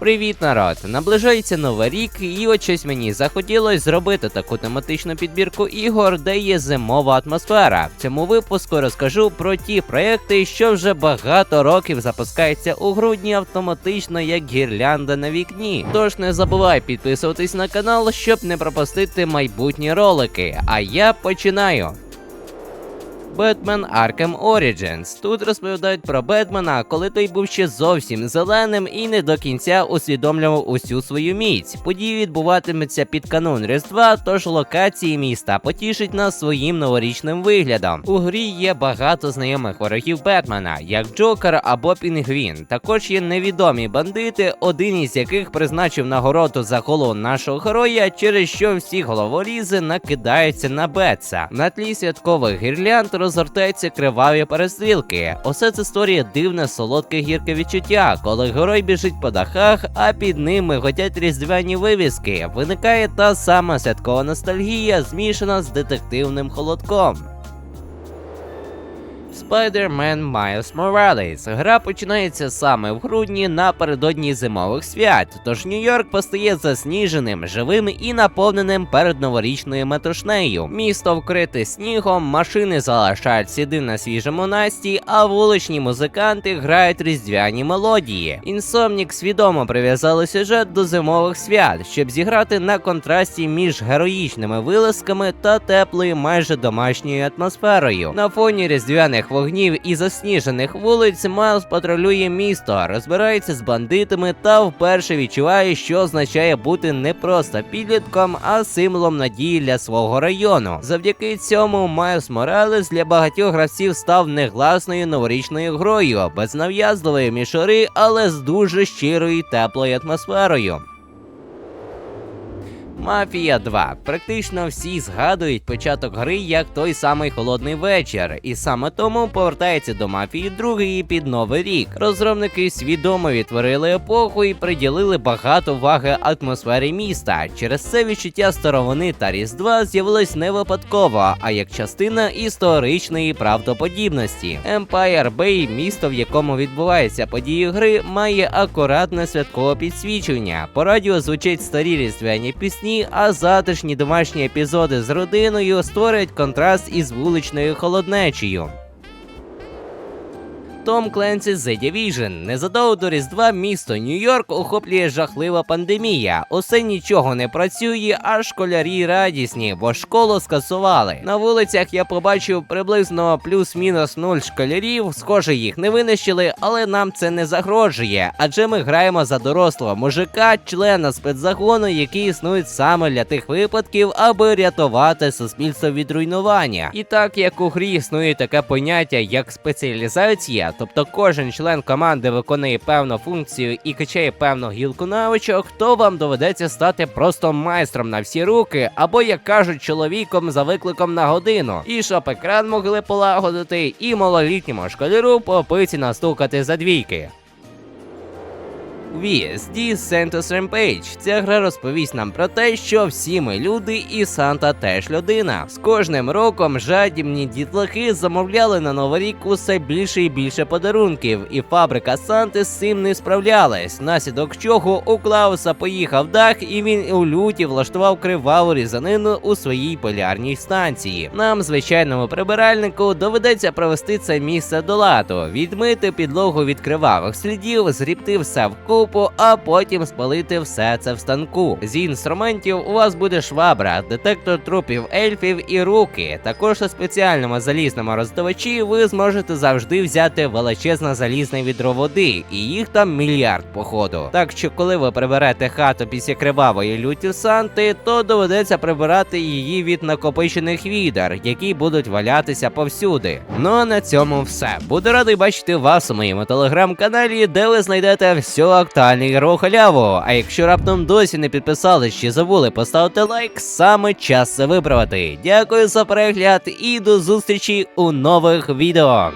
Привіт, народ! Наближається новий рік, і от щось мені захотілося зробити таку тематичну підбірку ігор, де є зимова атмосфера. В цьому випуску розкажу про ті проекти, що вже багато років запускаються у грудні автоматично як гірлянда на вікні. Тож не забувай підписуватись на канал, щоб не пропустити майбутні ролики. А я починаю. Бетмен Arkham Origins. Тут розповідають про Бетмена, коли той був ще зовсім зеленим і не до кінця усвідомлював усю свою міць. Події відбуватимуться під канун Різдва, тож локації міста потішить нас своїм новорічним виглядом. У грі є багато знайомих ворогів Бетмена, як Джокер або Пінгвін. Також є невідомі бандити, один із яких призначив нагороду за голову нашого героя, через що всі головорізи накидаються на Бетса. На тлі святкових гірлянд розгортаються криваві перестрілки. Усе це створює дивне солодке гірке відчуття, коли герой біжить по дахах, а під ними готять різдвяні вивіски. Виникає та сама святкова ностальгія, змішана з детективним холодком. Spider-Man Miles Morales. Гра починається саме в грудні напередодні зимових свят. Тож Нью-Йорк постає засніженим, живим і наповненим перед новорічною метушнею. Місто вкрите снігом, машини залишають сліди на свіжому насті, а вуличні музиканти грають різдвяні мелодії. Інсомнік свідомо прив'язали сюжет до зимових свят, щоб зіграти на контрасті між героїчними вилазками та теплою майже домашньою атмосферою. На фоні різдвяних вогнів і засніжених вулиць Майлз патрулює місто, розбирається з бандитами та вперше відчуває, що означає бути не просто підлітком, а символом надії для свого району. Завдяки цьому Майлз Моралес для багатьох гравців став негласною новорічною грою, без нав'язливої мішори, але з дуже щирою і теплою атмосферою. Мафія 2. Практично всі згадують початок гри як той самий холодний вечір, і саме тому повертається до мафії 2 під новий рік. Розробники свідомо відтворили епоху і приділили багато уваги атмосфері міста. Через це відчуття старовини та різдва з'явилось не випадково, а як частина історичної правдоподібності. Empire Bay, місто, в якому відбуваються події гри, має акуратне святкове підсвічення. По радіо звучать старі різдвяні пісні, а затишні домашні епізоди з родиною створюють контраст із вуличною холоднечею. Том Кленсі The Division. Незадовго до Різдва місто Нью-Йорк охоплює жахлива пандемія. Усе нічого не працює, а школярі радісні, бо школу скасували. На вулицях я побачив приблизно плюс-мінус нуль школярів. Схоже, їх не винищили, але нам це не загрожує. Адже ми граємо за дорослого мужика, члена спецзагону, який існують саме для тих випадків, аби рятувати суспільство від руйнування. І так як у грі існує таке поняття, як спеціалізація, тобто кожен член команди виконує певну функцію і качає певну гілку навичок, то вам доведеться стати просто майстром на всі руки, або як кажуть, чоловіком за викликом на годину. І щоб екран могли полагодити, і малолітньому школяру по пиці настукати за двійки. VSD Santa's Rampage. Ця гра розповість нам про те, що всі ми люди, і Санта теж людина. З кожним роком жадібні дітлахи замовляли на новий рік усе більше і більше подарунків, і фабрика Санти з цим не справлялась. Наслідок чого у Клауса поїхав дах, і він у люті влаштував криваву різанину у своїй полярній станції. Нам, звичайному прибиральнику, доведеться провести це місце до ладу, відмити підлогу від кривавих слідів, зрібти все в купу, а потім спалити все це в станку. З інструментів у вас буде швабра, детектор трупів ельфів і руки. Також у спеціальному залізному роздавачі ви зможете завжди взяти величезне залізне відро води, і їх там мільярд походу. Так що, коли ви приберете хату після кривавої люті Санти, то доведеться прибирати її від накопичених відер, які будуть валятися повсюди. Ну а на цьому все. Буду радий бачити вас у моєму телеграм-каналі, де ви знайдете всю актуальну ігрову халяву. А якщо раптом досі не підписались чи забули поставити лайк, саме час це виправити. Дякую за перегляд і до зустрічі у нових відео.